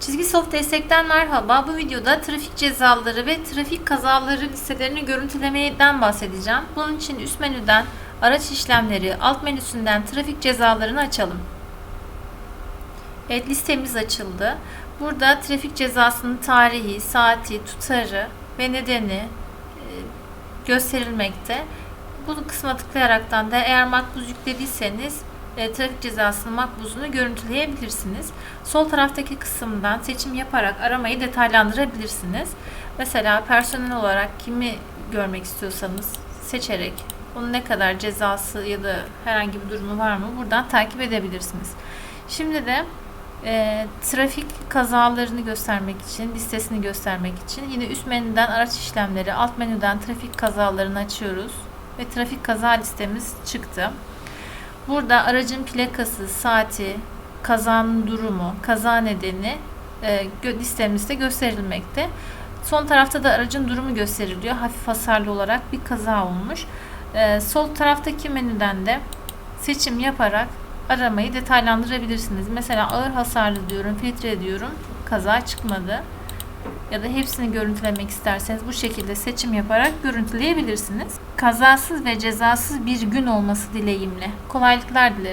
Çizgi Soft Destek'ten merhaba. Bu videoda trafik cezaları ve trafik kazaları listelerini görüntülemeden bahsedeceğim. Bunun için üst menüden araç işlemleri, alt menüsünden trafik cezalarını açalım. Evet listemiz açıldı. Burada trafik cezasının tarihi, saati, tutarı ve nedeni e, gösterilmekte. Bu kısma tıklayaraktan da eğer makbuz yüklediyseniz e, trafik cezasının makbuzunu görüntüleyebilirsiniz. Sol taraftaki kısımdan seçim yaparak aramayı detaylandırabilirsiniz. Mesela personel olarak kimi görmek istiyorsanız seçerek onun ne kadar cezası ya da herhangi bir durumu var mı buradan takip edebilirsiniz. Şimdi de e, trafik kazalarını göstermek için, listesini göstermek için yine üst menüden araç işlemleri, alt menüden trafik kazalarını açıyoruz ve trafik kaza listemiz çıktı. Burada aracın plakası, saati, kazanın durumu, kaza nedeni e, listemizde gösterilmekte. Son tarafta da aracın durumu gösteriliyor. Hafif hasarlı olarak bir kaza olmuş. E, sol taraftaki menüden de seçim yaparak aramayı detaylandırabilirsiniz. Mesela ağır hasarlı diyorum, filtre diyorum. Kaza çıkmadı. Ya da hepsini görüntülemek isterseniz bu şekilde seçim yaparak görüntüleyebilirsiniz. Kazasız ve cezasız bir gün olması dileğimle. Kolaylıklar dilerim.